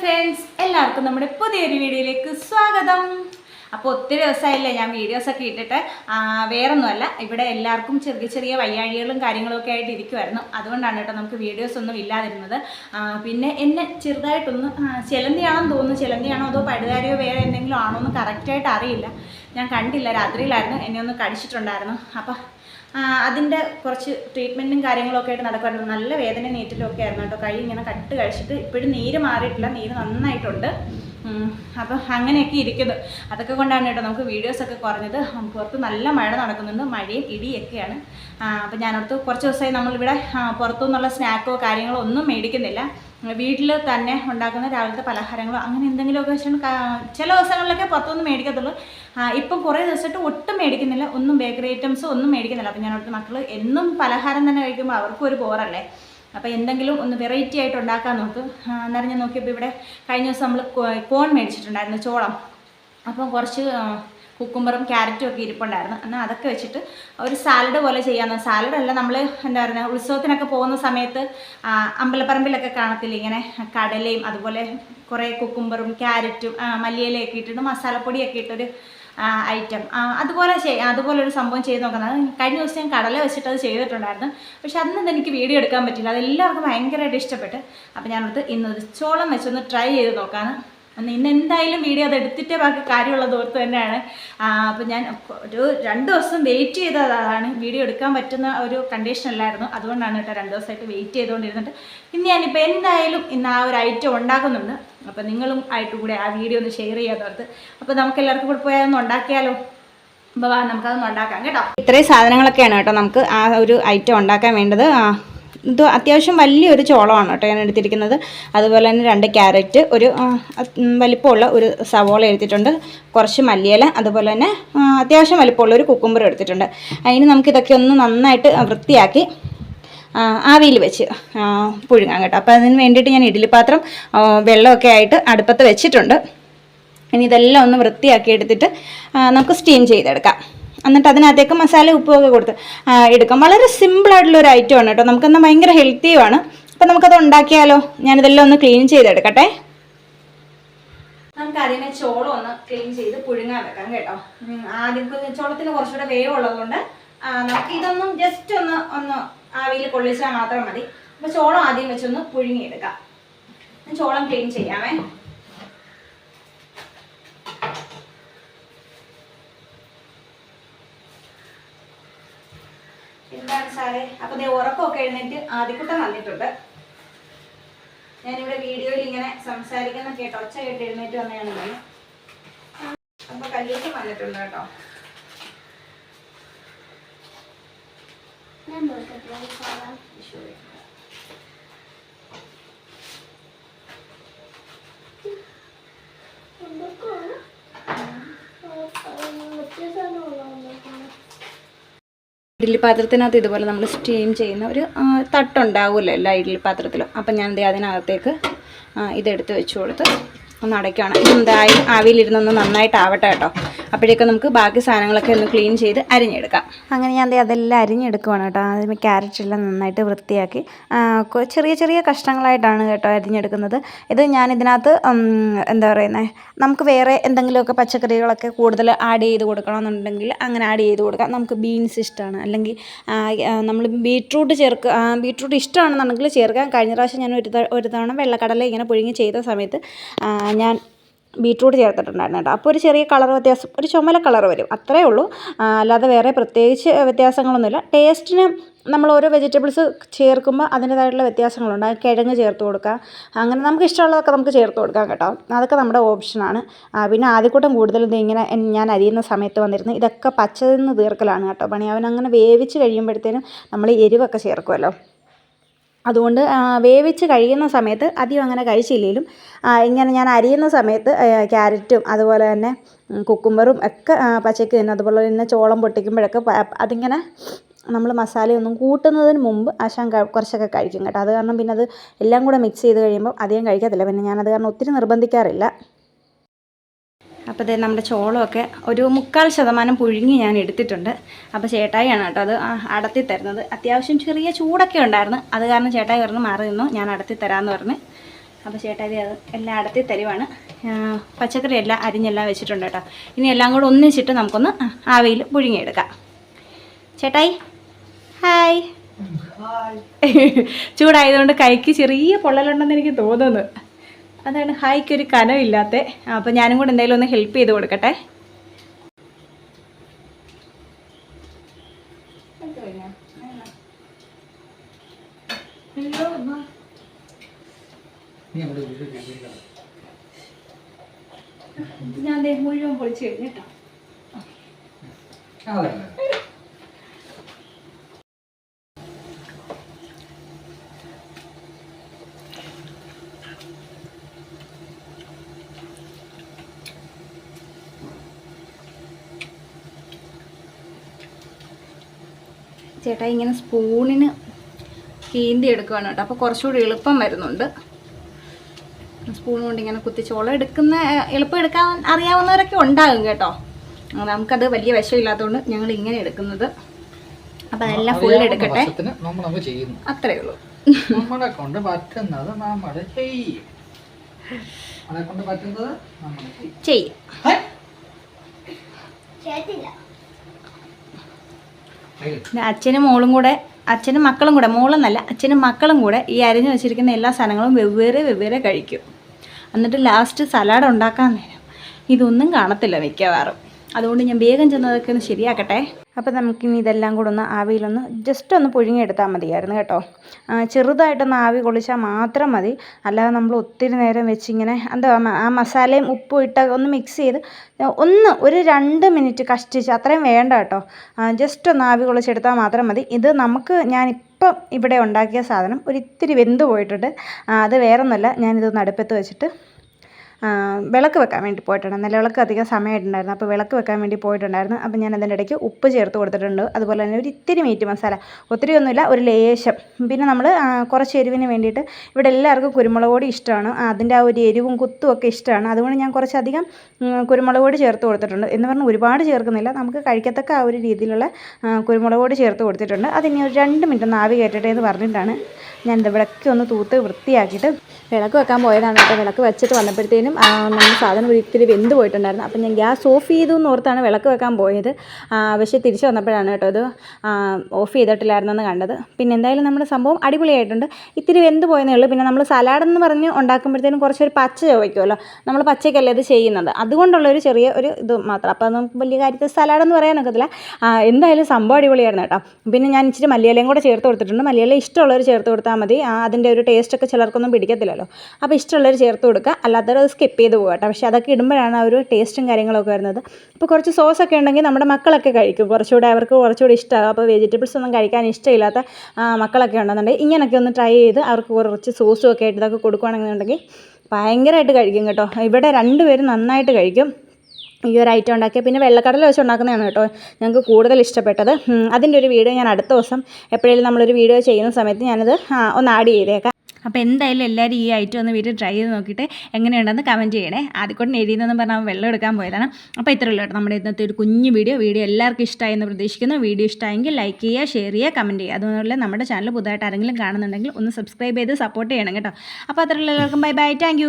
Friends എല്ലാവർക്കും നമ്മുടെ പുതിയൊരു വീഡിയോയിലേക്ക് സ്വാഗതം. അപ്പോൾ ഒത്തിരി ദിവസമായില്ലേ ഞാൻ വീഡിയോസൊക്കെ ഇട്ടിട്ട്. വേറൊന്നുമല്ല ഇവിടെ എല്ലാവർക്കും ചെറിയ ചെറിയ വയ്യാഴികളും കാര്യങ്ങളൊക്കെ ആയിട്ട് ഇരിക്കുമായിരുന്നു അതുകൊണ്ടാണ് കേട്ടോ നമുക്ക് വീഡിയോസ് ഒന്നും ഇല്ലാതിരുന്നത്. പിന്നെ എന്നെ ചെറുതായിട്ടൊന്ന് ചിലന്തിയാണെന്ന് തോന്നുന്നു. ചിലന്തിയാണോ അതോ പഴുതാരിയോ വേറെ എന്തെങ്കിലും ആണോ എന്ന് കറക്റ്റായിട്ട് അറിയില്ല. ഞാൻ കണ്ടില്ല രാത്രിയിലായിരുന്നു. എന്നെ ഒന്ന് കടിച്ചിട്ടുണ്ടായിരുന്നു. അപ്പോൾ അതിന്റെ കുറച്ച് ട്രീറ്റ്മെന്റും കാര്യങ്ങളൊക്കെ ആയിട്ട് നടക്കുമായിരുന്നു. നല്ല വേദന നീറ്റിലും ഒക്കെ ആയിരുന്നു കേട്ടോ. കൈ ഇങ്ങനെ കട്ട് കഴിച്ചിട്ട് ഇപ്പോഴും നീര് മാറിയിട്ടില്ല. നീര് നന്നായിട്ടുണ്ട്. അപ്പം അങ്ങനെയൊക്കെ ഇരിക്കുന്നു. അതൊക്കെ കൊണ്ടാണ് കേട്ടോ നമുക്ക് വീഡിയോസൊക്കെ കുറഞ്ഞത്. പുറത്ത് നല്ല മഴ നടക്കുന്നുണ്ട്. മഴയും ഇടിയൊക്കെയാണ്. അപ്പം ഞാനടുത്ത് കുറച്ച് ദിവസമായി നമ്മളിവിടെ പുറത്തുനിന്നുള്ള സ്നാക്കോ കാര്യങ്ങളോ ഒന്നും മേടിക്കുന്നില്ല. വീട്ടിൽ തന്നെ ഉണ്ടാക്കുന്ന രാവിലത്തെ പലഹാരങ്ങളോ അങ്ങനെ എന്തെങ്കിലുമൊക്കെ വെച്ചാൽ ചില ദിവസങ്ങളിലൊക്കെ പുറത്തുനിന്ന് മേടിക്കത്തുള്ളൂ. ഇപ്പം കുറേ ദിവസമായിട്ട് ഒട്ടും മേടിക്കുന്നില്ല. ഒന്നും ബേക്കറി ഐറ്റംസ് ഒന്നും മേടിക്കുന്നില്ല. അപ്പം ഞാൻ അവിടുത്തെ മക്കൾ എന്നും പലഹാരം തന്നെ കഴിക്കുമ്പോൾ അവർക്കും ഒരു ബോറല്ലേ? അപ്പോൾ എന്തെങ്കിലും ഒന്ന് വെറൈറ്റി ആയിട്ട് ഉണ്ടാക്കാൻ നോക്ക്. അന്നേരം നോക്കിയപ്പോൾ ഇവിടെ കഴിഞ്ഞ ദിവസം നമ്മൾ കോൺ മേടിച്ചിട്ടുണ്ടായിരുന്നു ചോളം. അപ്പം കുറച്ച് കുക്കുമ്പറും ക്യാരറ്റും ഒക്കെ ഇരിപ്പുണ്ടായിരുന്നു. എന്നാൽ അതൊക്കെ വെച്ചിട്ട് ഒരു സാലഡ് പോലെ ചെയ്യാമെന്ന് സാലഡ് അല്ല നമ്മൾ എന്താ പറയുക ഉത്സവത്തിനൊക്കെ പോകുന്ന സമയത്ത് അമ്പലപ്പറമ്പിലൊക്കെ കാണത്തില്ല ഇങ്ങനെ കടലയും അതുപോലെ കുറേ കുക്കുമ്പറും ക്യാരറ്റും മല്ലിയിലയൊക്കെ ഇട്ടിട്ട് മസാലപ്പൊടിയൊക്കെ ഇട്ടൊരു ഐറ്റം അതുപോലെ അതുപോലെ ഒരു സംഭവം ചെയ്ത് നോക്കുന്നത്. കഴിഞ്ഞ ദിവസം ഞാൻ കടല വെച്ചിട്ട് അത് ചെയ്തിട്ടുണ്ടായിരുന്നു. പക്ഷെ അന്ന് എനിക്ക് വീഡിയോ എടുക്കാൻ പറ്റില്ല അതെല്ലാവർക്കും ഭയങ്കരമായിട്ട് ഇഷ്ടപ്പെട്ട്. അപ്പോൾ ഞാനടുത്ത് ഇന്നത് ചോളം വെച്ചൊന്ന് ട്രൈ ചെയ്ത് നോക്കാണ് ഒന്ന് ഇന്ന് എന്തായാലും വീഡിയോ അത് എടുത്തിട്ടേ ബാക്കി കാര്യമുള്ളത് ഓർത്ത് തന്നെയാണ്. അപ്പോൾ ഞാൻ ഒരു രണ്ട് ദിവസം വെയിറ്റ് ചെയ്തതാണ്. വീഡിയോ എടുക്കാൻ പറ്റുന്ന ഒരു കണ്ടീഷൻ അല്ലായിരുന്നു. അതുകൊണ്ടാണ് കേട്ടോ രണ്ട് ദിവസമായിട്ട് വെയിറ്റ് ചെയ്തുകൊണ്ടിരുന്നിട്ട് ഇന്ന് ഞാനിപ്പോൾ എന്തായാലും ഇന്ന് ആ ഒരു ഐറ്റം ഉണ്ടാക്കുന്നുണ്ട്. അപ്പോൾ നിങ്ങളും ആയിട്ട് കൂടെ ആ വീഡിയോ ഒന്ന് ഷെയർ ചെയ്യാത്തവർക്ക് അപ്പോൾ നമുക്ക് എല്ലാവർക്കും കൂടെ പോയാൽ ഒന്ന് ഉണ്ടാക്കിയാലോ? അപ്പോൾ നമുക്കതൊന്ന് ഉണ്ടാക്കാം കേട്ടോ. ഇത്രയും സാധനങ്ങളൊക്കെയാണ് കേട്ടോ നമുക്ക് ആ ഒരു ഐറ്റം ഉണ്ടാക്കാൻ വേണ്ടത്. ഇത് അത്യാവശ്യം വലിയൊരു ചോളമാണ് കേട്ടോ ഞാൻ എടുത്തിരിക്കുന്നത്. അതുപോലെ തന്നെ രണ്ട് ക്യാരറ്റ് ഒരു വലിപ്പമുള്ള ഒരു സവോള എടുത്തിട്ടുണ്ട്. കുറച്ച് മല്ലിയില അതുപോലെ തന്നെ അത്യാവശ്യം വലിപ്പമുള്ള ഒരു കുക്കുമ്പർ എടുത്തിട്ടുണ്ട്. അതിന് നമുക്കിതൊക്കെ ഒന്ന് നന്നായിട്ട് വൃത്തിയാക്കി ആവിയിൽ വെച്ച് പുഴുങ്ങാൻ പുഴുങ്ങാം കേട്ടോ. അപ്പോൾ അതിന് വേണ്ടിയിട്ട് ഞാൻ ഇഡ്ഡലി പാത്രം ആ, വെള്ളമൊക്കെ ആയിട്ട് അടുപ്പത്ത് വെച്ചിട്ടുണ്ട്. ഇനി ഇതെല്ലാം ഒന്ന് വൃത്തിയാക്കി എടുത്തിട്ട് നമുക്ക് സ്റ്റീം ചെയ്തെടുക്കാം. എന്നിട്ട് അതിനകത്തേക്ക് മസാല ഉപ്പുമൊക്കെ കൊടുത്ത് എടുക്കാം. വളരെ സിമ്പിളായിട്ടുള്ള ഒരു ഐറ്റമാണ് കേട്ടോ. നമുക്കെന്നാൽ ഭയങ്കര ഹെൽത്തിയുമാണ് അപ്പം നമുക്കത് ഉണ്ടാക്കിയാലോ? ഞാനിതെല്ലാം ഒന്ന് ക്ലീൻ ചെയ്തെടുക്കട്ടെ. നമുക്ക് അതിനെ ചോളം ഒന്ന് ക്ലീൻ ചെയ്ത് പുഴുങ്ങാൻ വെക്കാം കേട്ടോ. ആദ്യം ചോളത്തിന് കുറച്ചുകൂടെ വേവ് ഉള്ളതുകൊണ്ട് നമുക്ക് ഇതൊന്നും ജസ്റ്റ് ഒന്ന് ഒന്ന് ആവിയിൽ കൊള്ളിച്ചാൽ മാത്രം മതി. അപ്പോൾ ചോളം ആദ്യം വെച്ചൊന്ന് പുഴുങ്ങിയെടുക്കാം. ചോളം ക്ലീൻ ചെയ്യാമേ. എന്താണ് സാറേ. അപ്പൊ ദേ ഉറക്കമൊക്കെ എഴുന്നേറ്റ് ആദ്യക്കുട്ടം വന്നിട്ടുണ്ട്. ഞാനിവിടെ വീഡിയോയിൽ ഇങ്ങനെ സംസാരിക്കുന്ന കേട്ടോ. ഒച്ച കേട്ട് എഴുന്നേറ്റ് വന്നതാണ് ഞാൻ. അപ്പൊ കല്യൂട്ടം വന്നിട്ടുണ്ട് കേട്ടോ. ഈശോയെ. ഇഡ്ഡലി പാത്രത്തിനകത്ത് ഇതുപോലെ നമ്മൾ സ്റ്റീം ചെയ്യുന്ന ഒരു തട്ടുണ്ടാവുമല്ലോ എല്ലാ ഇഡ്ഡലി പാത്രത്തിലും അപ്പം ഞാൻ ദേ അതിനകത്തേക്ക് ഇതെടുത്ത് വെച്ച് കൊടുത്ത് ഒന്ന് അടയ്ക്കുകയാണ്. ഇതെന്തായി ആവിയിലിരുന്നൊന്ന് നന്നായിട്ട് ആവട്ടെ കേട്ടോ. അപ്പോഴേക്കും നമുക്ക് ബാക്കി സാധനങ്ങളൊക്കെ ഒന്ന് ക്ലീൻ ചെയ്ത് അരിഞ്ഞെടുക്കാം. അങ്ങനെ ഞാൻ അതെല്ലാം അരിഞ്ഞെടുക്കുവാണ് കേട്ടോ. അതിന് ക്യാരറ്റ് എല്ലാം നന്നായിട്ട് വൃത്തിയാക്കി ചെറിയ ചെറിയ കഷ്ണങ്ങളായിട്ടാണ് കേട്ടോ അരിഞ്ഞെടുക്കുന്നത്. ഇത് ഞാൻ ഇതിനകത്ത് എന്താ പറയുന്നത് നമുക്ക് വേറെ എന്തെങ്കിലുമൊക്കെ പച്ചക്കറികളൊക്കെ കൂടുതൽ ആഡ് ചെയ്ത് കൊടുക്കണമെന്നുണ്ടെങ്കിൽ അങ്ങനെ ആഡ് ചെയ്ത് കൊടുക്കാം. നമുക്ക് ബീൻസ് ഇഷ്ടമാണ്. അല്ലെങ്കിൽ നമ്മൾ ബീട്രൂട്ട് ചേർക്കുക ബീട്രൂട്ട് ഇഷ്ടമാണെന്നുണ്ടെങ്കിൽ ചേർക്കാം. കഴിഞ്ഞ പ്രാവശ്യം ഞാൻ ഒരു ഒരു തവണ വെള്ളക്കടല ഇങ്ങനെ പുഴുങ്ങി ചെയ്ത സമയത്ത് ഞാൻ ബീട്രൂട്ട് ചേർത്തിട്ടുണ്ടായിരുന്നു അപ്പോൾ ഒരു ചെറിയ കളർ വ്യത്യാസം ഒരു ചുമല കളർ വരും. അത്രേ ഉള്ളൂ. അല്ലാതെ വേറെ പ്രത്യേകിച്ച് വ്യത്യാസങ്ങളൊന്നുമില്ല. ടേസ്റ്റിന് നമ്മൾ ഓരോ വെജിറ്റബിൾസ് ചേർക്കുമ്പോൾ അതിന്റേതായിട്ടുള്ള വ്യത്യാസങ്ങളുണ്ട്. കിഴങ്ങ് ചേർത്ത് കൊടുക്കുക. അങ്ങനെ നമുക്ക് ഇഷ്ടമുള്ളതൊക്കെ നമുക്ക് ചേർത്ത് കൊടുക്കാം കേട്ടോ. അതൊക്കെ നമ്മുടെ ഓപ്ഷനാണ്. പിന്നെ ആദ്യക്കൂട്ടം കൂടുതലും ഇങ്ങനെ ഞാൻ അരിയുന്ന സമയത്ത് വന്നിരുന്നു. ഇതൊക്കെ പച്ചതിന്ന് തീർക്കലാണ് കേട്ടോ പണി. അവൻ അങ്ങനെ വേവിച്ച് കഴിയുമ്പോഴത്തേനും നമ്മൾ എരിവൊക്കെ ചേർക്കുമല്ലോ. അതുകൊണ്ട് വേവിച്ച് കഴിയുന്ന സമയത്ത് അധികം അങ്ങനെ കഴിച്ചില്ലെങ്കിലും ഇങ്ങനെ ഞാൻ അരിയുന്ന സമയത്ത് ക്യാരറ്റും അതുപോലെ തന്നെ കുക്കുമ്പറും ഒക്കെ പച്ചയ്ക്ക് തന്നെ അതുപോലെ തന്നെ ചോളം പൊട്ടിക്കുമ്പോഴൊക്കെ അതിങ്ങനെ നമ്മൾ മസാലയൊന്നും കൂട്ടുന്നതിന് മുമ്പ് ആശാൻ കുറച്ചൊക്കെ കഴിക്കും കേട്ടോ. അത് കാരണം പിന്നെ അത് എല്ലാം കൂടെ മിക്സ് ചെയ്ത് കഴിയുമ്പോൾ അധികം കഴിക്കത്തില്ല. പിന്നെ ഞാനത് കാരണം ഒത്തിരി നിർബന്ധിക്കാറില്ല. അപ്പോൾ ഇത് നമ്മുടെ ചോളമൊക്കെ ഒരു മുക്കാൽ ശതമാനം പുഴുങ്ങി ഞാൻ എടുത്തിട്ടുണ്ട്. അപ്പോൾ ചേട്ടായിയാണ് കേട്ടോ അത് അടത്തി തരുന്നത്. അത്യാവശ്യം ചെറിയ ചൂടൊക്കെ ഉണ്ടായിരുന്നു. അത് കാരണം ചേട്ടായി പറഞ്ഞ് മാറി നിന്നു. ഞാൻ അടത്തി തരാമെന്ന് പറഞ്ഞ്. അപ്പോൾ ചേട്ടായി അത് എല്ലാം അടത്തി തരുവാണ്. പച്ചക്കറി എല്ലാം അരിഞ്ഞെല്ലാം വെച്ചിട്ടുണ്ട് കേട്ടോ. ഇനി എല്ലാം കൂടെ ഒന്നിച്ചിട്ട് നമുക്കൊന്ന് ആവിയിൽ പുഴുങ്ങിയെടുക്കാം. ചേട്ടായി. ഹായ്. ചൂടായതുകൊണ്ട് കൈക്ക് ചെറിയ പൊള്ളലുണ്ടെന്ന് എനിക്ക് തോന്നുന്നു. അതാണ് ഹായ്ക്ക് ഒരു കനമില്ലാത്ത അപ്പോൾ ഞാനും കൂടെ എന്തെങ്കിലും ഒന്ന് ഹെൽപ്പ് ചെയ്ത് കൊടുക്കട്ടെ. ഞാൻ മുഴുവൻ പൊളിച്ച് കഴിഞ്ഞിട്ടോ കേട്ടോ. ചേട്ടാ ഇങ്ങനെ സ്പൂണിന് കീന്തി എടുക്കുകയാണ് കേട്ടോ. അപ്പോൾ കുറച്ചുകൂടി എളുപ്പം വരുന്നുണ്ട്. സ്പൂൺ കൊണ്ട് ഇങ്ങനെ കുത്തിച്ചോളം എടുക്കുന്ന എളുപ്പം എടുക്കാൻ അറിയാവുന്നവരൊക്കെ ഉണ്ടാകും കേട്ടോ. നമുക്കത് വലിയ വിഷമില്ലാത്തതുകൊണ്ട് ഞങ്ങൾ ഇങ്ങനെ എടുക്കുന്നത്. അപ്പം അതെല്ലാം ഫുൾ എടുക്കട്ടെ. അത്രയേ ഉള്ളൂ. നമ്മളെ കൊണ്ട് പറ്റുന്നത് നമ്മൾ ചെയ്യും. നമ്മളെ കൊണ്ട് പറ്റുന്നത് നമ്മൾ ചെയ്യും. അച്ഛനും മോളും കൂടെ അച്ഛനും മക്കളും കൂടെ മോളെന്നല്ല അച്ഛനും മക്കളും കൂടെ ഈ അരിഞ്ഞു വെച്ചിരിക്കുന്ന എല്ലാ സാധനങ്ങളും വെവ്വേറെ വെവ്വേറെ കഴിക്കും. എന്നിട്ട് ലാസ്റ്റ് സലാഡ് ഉണ്ടാക്കാൻ നേരം. ഇതൊന്നും കാണത്തില്ല മിക്കവാറും. അതുകൊണ്ട് ഞാൻ വേഗം ചെന്നതൊക്കെ ഒന്ന് ശരിയാക്കട്ടെ. അപ്പോൾ നമുക്കിനി ഇതെല്ലാം കൂടെ ഒന്ന് ആവിയിലൊന്ന് ജസ്റ്റ് ഒന്ന് പുഴുങ്ങിയെടുത്താൽ മതിയായിരുന്നു കേട്ടോ. ചെറുതായിട്ടൊന്ന് ആവി കൊള്ളിച്ചാൽ മാത്രം മതി. അല്ലാതെ നമ്മൾ ഒത്തിരി നേരം വെച്ചിങ്ങനെ എന്താ ആ മസാലയും ഉപ്പും ഇട്ട് ഒന്ന് മിക്സ് ചെയ്ത് ഒന്ന് ഒരു രണ്ട് മിനിറ്റ് കഷ്ടിച്ച് അത്രയും വേണ്ട കേട്ടോ. ജസ്റ്റ് ഒന്ന് ആവി കൊള്ളിച്ചെടുത്താൽ മാത്രം മതി. ഇത് നമുക്ക് ഞാൻ ഞാനിപ്പം ഇവിടെ ഉണ്ടാക്കിയ സാധനം ഒരിത്തിരി വെന്ത് പോയിട്ടുണ്ട്. അത് വേറൊന്നുമല്ല. ഞാനിതൊന്ന് അടുപ്പത്ത് വെച്ചിട്ട് വിളക്ക് വെക്കാൻ വേണ്ടി പോയിട്ടുണ്ട്. നിലവിളക്ക് അധികം സമയമായിട്ടുണ്ടായിരുന്നു. അപ്പോൾ വിളക്ക് വെക്കാൻ വേണ്ടി പോയിട്ടുണ്ടായിരുന്നു. അപ്പോൾ ഞാൻ അതിന്റെ ഇടയ്ക്ക് ഉപ്പ് ചേർത്ത് കൊടുത്തിട്ടുണ്ട്. അതുപോലെ തന്നെ ഒരു ഇത്തിരി മീറ്റ് മസാല. ഒത്തിരി ഒന്നുമില്ല ഒരു ലേശം. പിന്നെ നമ്മൾ കുറച്ച് എരിവിന് വേണ്ടിയിട്ട് ഇവിടെ എല്ലാവർക്കും കുരുമുളക് പൊടി ഇഷ്ടമാണ്. അതിന്റെ ആ ഒരു എരിവും കുത്തും ഒക്കെ ഇഷ്ടമാണ്. അതുകൊണ്ട് ഞാൻ കുറച്ചധികം കുരുമുളക് പൊടി ചേർത്ത് കൊടുത്തിട്ടുണ്ട്. എന്ന് പറഞ്ഞാൽ ഒരുപാട് ചേർക്കുന്നില്ല. നമുക്ക് കഴിക്കത്തക്ക ആ ഒരു രീതിയിലുള്ള കുരുമുളക് പൊടി ചേർത്ത് കൊടുത്തിട്ടുണ്ട്. അതിനി ഒരു രണ്ട് മിനിറ്റ് ഒന്ന് ആവി കയറ്റട്ടെ എന്ന് പറഞ്ഞിട്ടാണ് ഞാൻ ഇത് വിളക്ക് ഒന്ന് തൂത്ത് വൃത്തിയാക്കിയിട്ട് വിളക്ക് വെക്കാൻ പോയതാണ്. കേട്ടോ വിളക്ക് വെച്ചിട്ട് വന്നപ്പോഴത്തേനും ആ, നമ്മൾ സാധനം ഒരിക്കലും വെന്ത് പോയിട്ടുണ്ടായിരുന്നു. അപ്പം ഞാൻ ഗ്യാസ് ഓഫ് ചെയ്തു എന്ന് ഓർത്താണ് വിളക്ക് വെക്കാൻ പോയത്. പക്ഷേ തിരിച്ച് വന്നപ്പോഴാണ് കേട്ടോ അത് ഓഫ് ചെയ്തിട്ടില്ലായിരുന്നെന്ന് കണ്ടത്. പിന്നെ എന്തായാലും നമ്മുടെ സംഭവം അടിപൊളിയായിട്ടുണ്ട്. ഇത്തിരി വെന്ത് പോയെന്നേ ഉള്ളൂ. പിന്നെ നമ്മൾ സലാഡ് എന്ന് പറഞ്ഞ് ഉണ്ടാക്കുമ്പോഴത്തേനും കുറച്ചൊരു പച്ച ചോദിക്കുമല്ലോ നമ്മൾ പച്ചയ്ക്കല്ലേ ഇത് ചെയ്യുന്നത്? അതുകൊണ്ടുള്ളൊരു ചെറിയ ഒരു ഇത് മാത്രം. അപ്പോൾ നമുക്ക് വലിയ കാര്യത്തിൽ സലാഡ് എന്ന് പറയാനൊക്കത്തില്ല എന്തായാലും സംഭവം അടിപൊളിയായിരുന്നു കേട്ടോ. പിന്നെ ഞാൻ ഇച്ചിരി മല്ലിയിലയും കൂടെ ചേർത്ത് കൊടുത്തിട്ടുണ്ട്. മല്ലിയില ഇഷ്ടമുള്ളവർ ചേർത്ത് കൊടുത്താൽ മതി. അതിന്റെ ഒരു ടേസ്റ്റൊക്കെ ചിലർക്കൊന്നും പിടിക്കത്തില്ലല്ലോ. അപ്പോൾ ഇഷ്ടമുള്ളവർ ചേർത്ത് കൊടുക്കുക. അല്ലാത്തവർ സ്കിപ്പ് ചെയ്ത് പോകുക കേട്ടോ. പക്ഷേ അതൊക്കെ ഇടുമ്പോഴാണ് ആ ഒരു ടേസ്റ്റും കാര്യങ്ങളൊക്കെ വരുന്നത്. ഇപ്പോൾ കുറച്ച് സോസൊക്കെ ഉണ്ടെങ്കിൽ നമ്മുടെ മക്കളൊക്കെ കഴിക്കും. കുറച്ചുകൂടെ അവർക്ക് കുറച്ചുകൂടി ഇഷ്ടമാകും അപ്പോൾ വെജിറ്റബിൾസ് ഒന്നും കഴിക്കാൻ ഇഷ്ടമില്ലാത്ത മക്കളൊക്കെ ഉണ്ടെന്നുണ്ടെങ്കിൽ ഇങ്ങനെയൊക്കെ ഒന്ന് ട്രൈ ചെയ്ത് അവർക്ക് കുറച്ച് സോസും ഒക്കെ ആയിട്ട് ഇതൊക്കെ കൊടുക്കുകയാണെന്നുണ്ടെങ്കിൽ ഭയങ്കരമായിട്ട് കഴിക്കും കേട്ടോ. ഇവിടെ രണ്ടുപേരും നന്നായിട്ട് കഴിക്കും. ഈ ഒരു ഐറ്റം ഉണ്ടാക്കിയ പിന്നെ വെള്ളക്കടല വെച്ച് ഉണ്ടാക്കുന്നതാണ് കേട്ടോ ഞങ്ങൾക്ക് കൂടുതൽ ഇഷ്ടപ്പെട്ടത്. അതിന്റെ ഒരു വീഡിയോ ഞാൻ അടുത്ത ദിവസം എപ്പോഴെങ്കിലും നമ്മളൊരു വീഡിയോ ചെയ്യുന്ന സമയത്ത് ഞാനത് ഒന്ന് ആഡ് ചെയ്തേക്കാം. അപ്പോൾ എന്തായാലും എല്ലാവരും ഈ ഐറ്റം ഒന്ന് വീട്ടിൽ ട്രൈ ചെയ്ത് നോക്കിയിട്ട് എങ്ങനെയുണ്ടെന്ന് കമന്റ് ചെയ്യണേ. ആദ്യക്കൂടെ എഴുതിയെന്ന് പറഞ്ഞാൽ വെള്ളം എടുക്കാൻ പോയതാണ്. അപ്പോൾ ഇത്രയേ ഉള്ളൂ കേട്ടോ നമ്മുടെ ഇന്നത്തെ ഒരു കുഞ്ഞു വീഡിയോ വീഡിയോ എല്ലാവർക്കും ഇഷ്ടമായി എന്ന് പ്രതീക്ഷിക്കുന്നു. വീഡിയോ ഇഷ്ടമായെങ്കിൽ ലൈക്ക് ചെയ്യുക ഷെയർ ചെയ്യുക കമന്റ് ചെയ്യുക. അതുപോലെ നമ്മുടെ ചാനൽ പുതുതായിട്ട് ആരെങ്കിലും കാണുന്നുണ്ടെങ്കിൽ ഒന്ന് സബ്സ്ക്രൈബ് ചെയ്ത് സപ്പോർട്ട് ചെയ്യണം കേട്ടോ. അപ്പോൾ അത്രയുള്ള എല്ലാവർക്കും ബൈ ബൈ താങ്ക്